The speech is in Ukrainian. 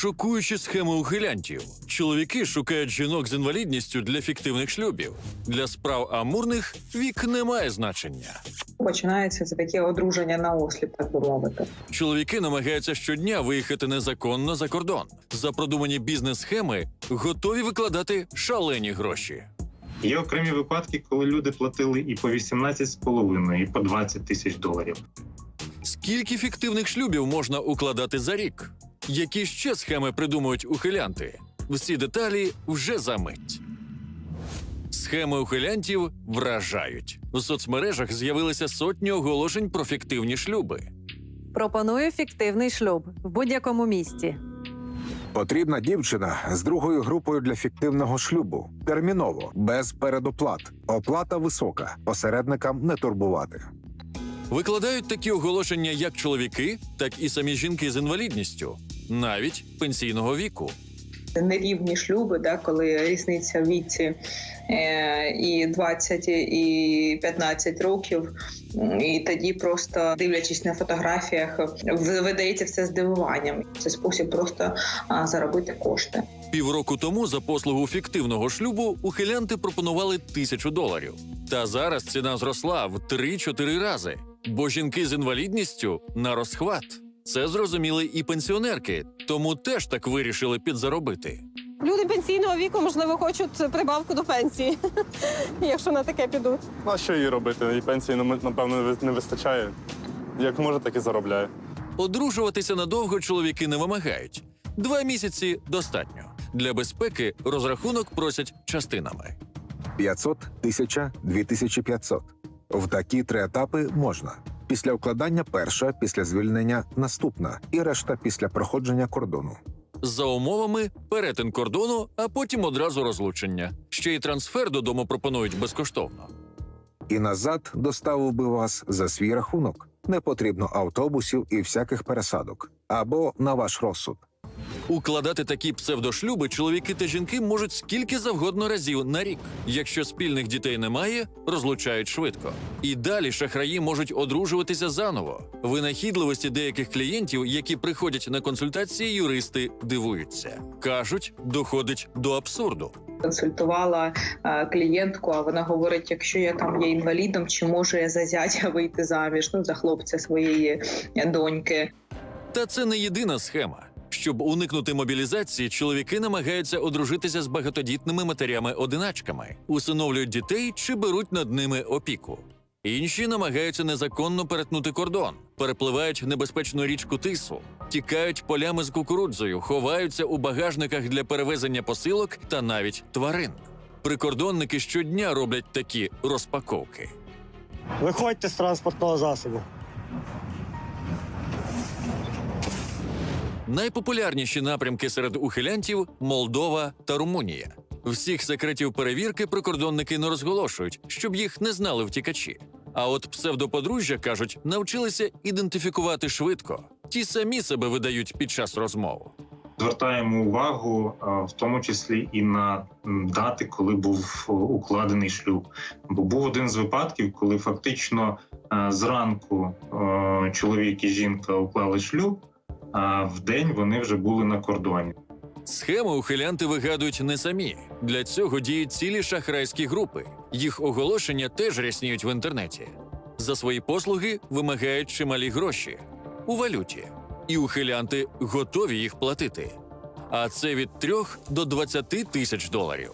Шокуючі схеми ухилянтів. Чоловіки шукають жінок з інвалідністю для фіктивних шлюбів. Для справ амурних вік не має значення. Починається це таке одруження на осліп, так би мовити. Чоловіки намагаються щодня виїхати незаконно за кордон. За продумані бізнес-схеми готові викладати шалені гроші. Є окремі випадки, коли люди платили і по 18,5, і по 20 тисяч доларів. Скільки фіктивних шлюбів можна укладати за рік? Які ще схеми придумують ухилянти? Всі деталі вже за мить. Схеми ухилянтів вражають. У соцмережах з'явилися сотні оголошень про фіктивні шлюби. Пропоную фіктивний шлюб в будь-якому місті. Потрібна дівчина з другою групою для фіктивного шлюбу. Терміново, без передоплат. Оплата висока. Посередникам не турбувати. Викладають такі оголошення як чоловіки, так і самі жінки з інвалідністю, навіть пенсійного віку. Нерівні шлюби, да, коли різниця в віці е, і 20, і 15 років. І тоді просто дивлячись на фотографіях, видається все здивуванням. Це спосіб просто а, заробити кошти. Півроку тому за послугу фіктивного шлюбу ухилянти пропонували тисячу доларів. Та зараз ціна зросла в 3-4 рази, бо жінки з інвалідністю на розхват. Це зрозуміли і пенсіонерки, тому теж так вирішили підзаробити. Люди пенсійного віку, можливо, хочуть прибавку до пенсії, якщо на таке підуть. Ну, а що їй робити? І пенсії, ну, напевно, не вистачає. Як може, так і заробляє. Одружуватися надовго чоловіки не вимагають. Два місяці достатньо. Для безпеки розрахунок просять частинами. 500, 1000, 2500. В такі три етапи можна. Після укладання перша, після звільнення наступна, і решта після проходження кордону. За умовами перетин кордону, а потім одразу розлучення. Ще й трансфер додому пропонують безкоштовно. І назад доставив би вас за свій рахунок. Не потрібно автобусів і всяких пересадок. Або на ваш розсуд. Укладати такі псевдошлюби чоловіки та жінки можуть скільки завгодно разів на рік. Якщо спільних дітей немає, розлучають швидко. І далі шахраї можуть одружуватися заново. Винахідливості деяких клієнтів, які приходять на консультації, юристи дивуються. кажуть, доходить до абсурду. Консультувала е, клієнтку, а вона говорить: якщо я там є інвалідом, чи можу я за зятя вийти заміж? Ну за хлопця своєї е, доньки. Та це не єдина схема. Щоб уникнути мобілізації, чоловіки намагаються одружитися з багатодітними матерями-одиначками, усиновлюють дітей чи беруть над ними опіку. Інші намагаються незаконно перетнути кордон, перепливають небезпечну річку Тису, тікають полями з кукурудзою, ховаються у багажниках для перевезення посилок та навіть тварин. Прикордонники щодня роблять такі розпаковки. Виходьте з транспортного засобу. Найпопулярніші напрямки серед ухилянтів Молдова та Румунія. Всіх секретів перевірки прикордонники не розголошують, щоб їх не знали втікачі. А от псевдоподружжя кажуть, навчилися ідентифікувати швидко. Ті самі себе видають під час розмов. Звертаємо увагу, е, в тому числі і на дати, коли був е, укладений шлюб. Бо був один з випадків, коли фактично е, зранку чоловік і жінка уклали шлюб, а в день вони вже були на кордоні. Схеми ухилянти вигадують не самі. Для цього діють цілі шахрайські групи. Їх оголошення теж рясніють в інтернеті. За свої послуги вимагають чималі гроші у валюті, і ухилянти готові їх платити. А це від 3 до 20 тисяч доларів.